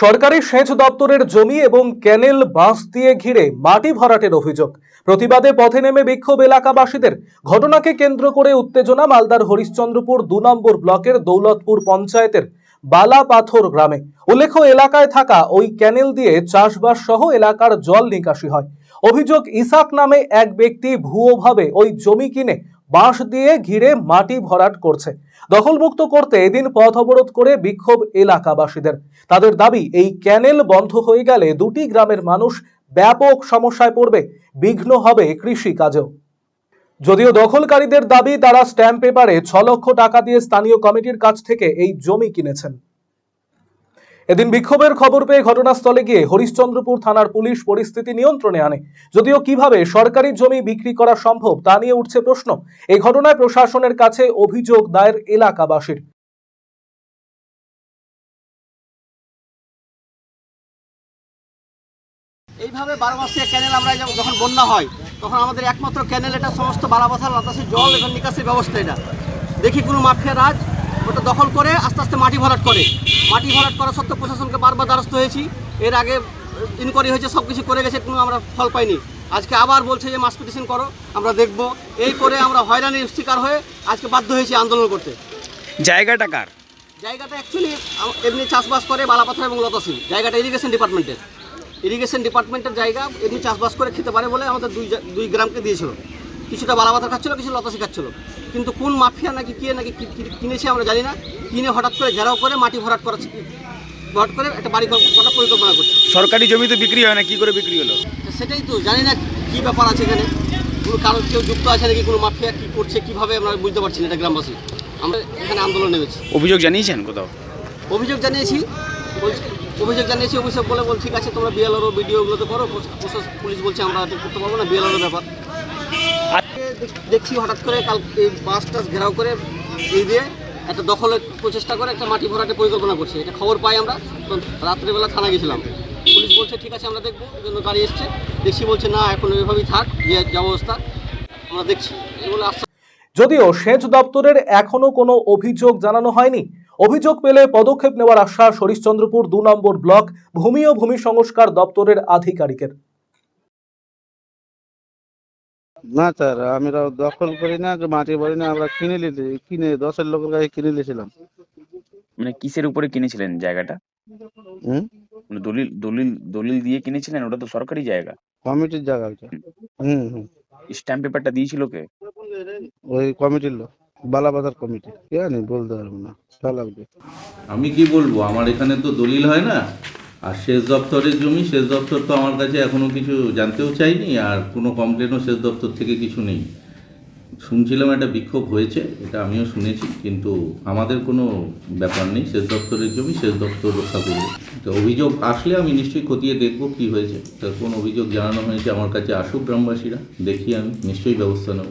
সরকারি সেচ দপ্তরের জমি এবং ক্যানেল বাঁশ দিয়ে ঘিরে মাটি ভরাটের অভিযোগ। প্রতিবাদে পথে নেমে বিক্ষোভ এলাকাবাসীদের। ঘটনাকে কেন্দ্র করে উত্তেজনা মালদার হরিশ্চন্দ্রপুর দু নম্বর ব্লকের দৌলতপুর পঞ্চায়েতের বালাপাথর গ্রামে। উল্লেখ্য, এলাকায় থাকা ওই ক্যানেল দিয়ে চাষবাস সহ এলাকার জল নিকাশি হয়। অভিযোগ, ইসাক নামে এক ব্যক্তি ভুয়োভাবে ওই জমি কিনে বাঁশ দিয়ে ঘিরে মাটি ভরাট করছে। দখলমুক্ত করতে এদিন পথ অবরোধ করে বিক্ষোভ এলাকাবাসীদের। তাদের দাবি, এই ক্যানেল বন্ধ হয়ে গেলে দুটি গ্রামের মানুষ ব্যাপক সমস্যায় পড়বে, বিঘ্ন হবে কৃষি কাজেও যদিও দখলকারীদের দাবি, তারা স্ট্যাম্প পেপারে ছ লক্ষ টাকা দিয়ে স্থানীয় কমিটির কাছ থেকে এই জমি কিনেছেন। এদিন বিক্ষোভের খবর পেয়ে ঘটনাস্থলে গিয়ে হরিশ্চন্দ্রপুর থানার পুলিশ পরিস্থিতি নিয়ন্ত্রণে আনে। যদিও কীভাবে সরকারি জমি বিক্রি করা সম্ভব তা নিয়ে উঠছে প্রশ্ন। এই ঘটনায় প্রশাসনের কাছে অভিযোগ দায়ের এলাকাবাসীর। এইভাবে বারো মাসে ক্যানেল আমরা যখন- বন্যা হয়, তখন আমাদের একমাত্র ক্যানেল এটা সমস্ত বারাবাথার বাতাসে জল এবং নিকাশের ব্যবস্থা এটা। দেখি কোনো মাফিয়া রাজ ওটা দখল করে আস্তে আস্তে মাটি ভরাট করে। মাটি ভরাট করা সত্ত্বেও প্রশাসনকে বারবার দ্বারস্থ হয়েছি। এর আগে ইনকোয়ারি হয়েছে সব কিছু করে গেছে কোনো আমরা ফল পাইনি। আজকে আবার বলছে যে মাস পিটিশন করো আমরা দেখব। এই করে আমরা হয়রানির শিকার হয়ে আজকে বাধ্য হয়েছি আন্দোলন করতে। জায়গাটা কার? জায়গাটা অ্যাকচুয়ালি এমনি চাষবাস করে বালাপাথর এবং লতাসি জায়গাটা ইরিগেশন ডিপার্টমেন্টের ইরিগেশন ডিপার্টমেন্টের জায়গা এমনি চাষবাস করে খেতে পারে বলে আমাদের দুই দুই গ্রামকে দিয়েছিল। কিছুটা বালা বালাপাথর খাচ্ছিল কিছু লতাসি খাচ্ছিল। কিন্তু কোন মাফিয়া নাকি কে নাকি কিনেছে আমরা জানি না। কিনে হঠাৎ করে ঘেরাও করে মাটি ভরাট করা ভরাট করে একটা বাড়ি করার পরিকল্পনা করছে। সরকারি জমি তো বিক্রি হয় না কি করে বিক্রি হলো? সেটাই তো জানি না কী ব্যাপার আছে এখানে। কোনো কারও কেউ যুক্ত আছে নাকি কোনো মাফিয়া কী করছে কীভাবে আমরা বুঝতে পারছি না এটা গ্রামবাসী। আমরা এখানে আন্দোলন নেমেছি। অভিযোগ জানিয়েছেন কোথাও? অভিযোগ জানিয়েছি বলছি অভিযোগ জানিয়েছি অভিযোগ বলে বল ঠিক আছে তোমরা বিএলআরও ভিডিওগুলোতে করো প্রশাসন পুলিশ বলছে আমরা করতে পারব না বিএলআরও ব্যাপার। দেখছি হঠাৎ করে কাল এই বাস টাস ঘেরাও করে এই দিয়ে একটা দখলের প্রচেষ্টা করে একটা মাটি ভরাটের পরিকল্পনা করছে। এটা খবর পাই আমরা। রাত্রেবেলা থানা গেছিলাম। পুলিশ বলছে, ঠিক আছে, আমরা দেখব। জন্য গাড়ি এসছে। দেখছি বলছে, না, এখন ওইভাবেই থাক, যে যা অবস্থা। আমরা দেখছি। এগুলো আশ্বাস যদিও সেচ দপ্তরের এখনও কোনো অভিযোগ জানানো হয়নি। অভিযোগ পেলে পদক্ষেপ নেওয়ার আশ্বাস হরিশ্চন্দ্রপুর দু নম্বর ব্লক ভূমি ও ভূমি সংস্কার দপ্তরের আধিকারিকের। না স্যার আমরা দখল করি না যে মাটি বাড়ি না আমরা কিনে নিতে কিনে দশের লোকের কাছে কিনে নিয়েছিলাম। মানে কিসের উপরে কিনেছিলেন জায়গাটা? হুম? মানে দলিল দলিল দলিল দিয়ে কিনেছিলেন ওটা তো সরকারি জায়গা। কমিটির জায়গা ওইটা। হুম হুম। স্ট্যাম্প পেপারটা দিয়েছিল কে? ওই কমিটির লোক বালাবাজার কমিটি। কি জানি বলতে পারব না লাগবে। আমি কি বলব আমার এখানে তো দলিল হয় না? আর সেচ দপ্তরের জমি, সেচ দপ্তর তো আমার কাছে এখনও কিছু জানতেও চাইনি আর কোনো কমপ্লেনও সেচ দপ্তর থেকে কিছু নেই। শুনছিলাম একটা বিক্ষোভ হয়েছে, এটা আমিও শুনেছি, কিন্তু আমাদের কোনো ব্যাপার নেই, সেচ দপ্তরের জমি, সেচ দপ্তর রক্ষা করবে। তো অভিযোগ আসলে আমি নিশ্চয়ই খতিয়ে দেখব কি হয়েছে। তার কোন অভিযোগ জানানো হয়েছে আমার কাছে, আসুক গ্রামবাসীরা, দেখি আমি, নিশ্চয়ই ব্যবস্থা নেব।